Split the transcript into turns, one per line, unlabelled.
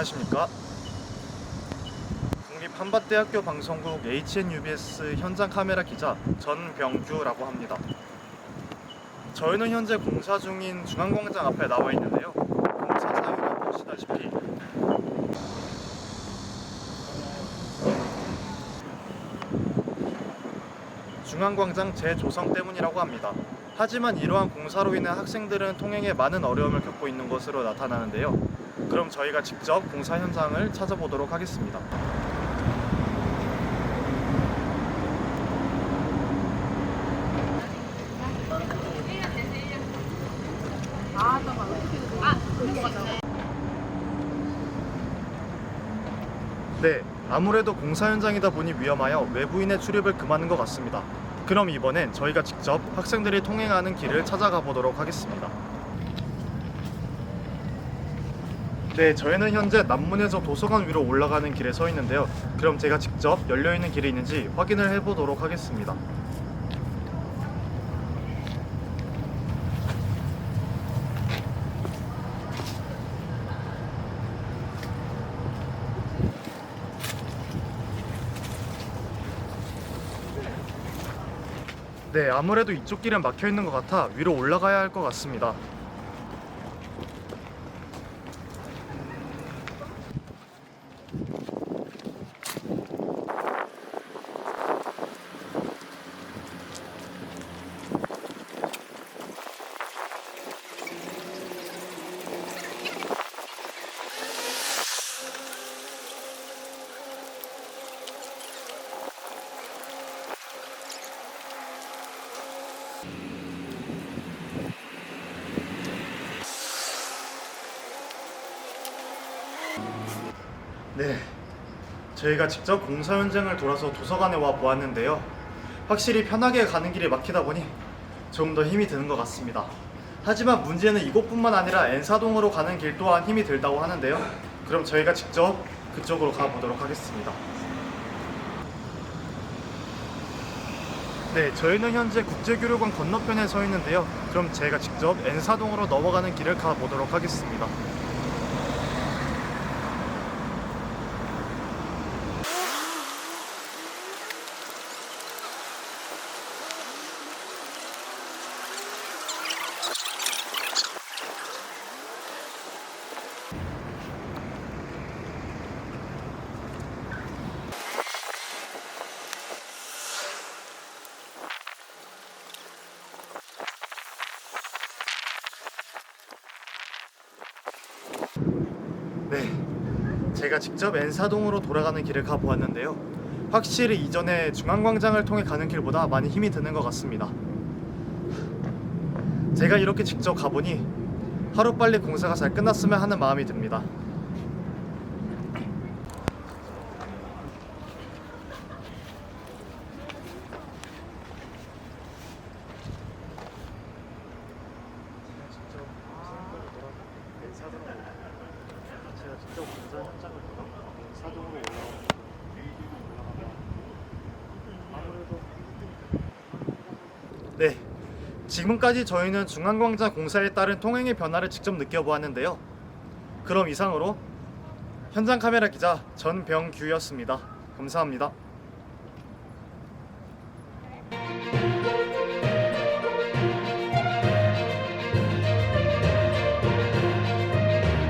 안녕하십니까? 국립한밭대학교 방송국 HNUBS 현장 카메라 기자 전병규라고 합니다. 저희는 현재 공사 중인 중앙광장 앞에 나와 있는데요. 공사 사유는 보시다시피 중앙광장 재조성 때문이라고 합니다. 하지만 이러한 공사로 인해 학생들은 통행에 많은 어려움을 겪고 있는 것으로 나타나는데요. 그럼 저희가 직접 공사 현장을 찾아보도록 하겠습니다. 네, 아무래도 공사 현장이다 보니 위험하여 외부인의 출입을 금하는 것 같습니다. 그럼 이번엔 저희가 직접 학생들이 통행하는 길을 찾아가 보도록 하겠습니다. 네, 저희는 현재 남문에서 도서관 위로 올라가는 길에 서 있는데요. 그럼 제가 직접 열려 있는 길이 있는지 확인을 해보도록 하겠습니다. 네, 아무래도 이쪽 길은 막혀 있는 것 같아 위로 올라가야 할 것 같습니다. 네, 저희가 직접 공사 현장을 돌아서 도서관에 와 보았는데요. 확실히 편하게 가는 길이 막히다 보니 좀 더 힘이 드는 것 같습니다. 하지만 문제는 이곳뿐만 아니라 엔사동으로 가는 길 또한 힘이 들다고 하는데요. 그럼 저희가 직접 그쪽으로 가보도록 하겠습니다. 네, 저희는 현재 국제교류관 건너편에 서 있는데요. 그럼 제가 직접 엔사동으로 넘어가는 길을 가보도록 하겠습니다. 네, 제가 직접 엔사동으로 돌아가는 길을 가보았는데요. 확실히 이전에 중앙광장을 통해 가는 길보다 많이 힘이 드는 것 같습니다. 제가 이렇게 직접 가보니 하루빨리 공사가 잘 끝났으면 하는 마음이 듭니다. 공사 현장을 사동으로 아무래도 네. 지금까지 저희는 중앙광장 공사에 따른 통행의 변화를 직접 느껴보았는데요. 그럼 이상으로 현장 카메라 기자 전병규였습니다. 감사합니다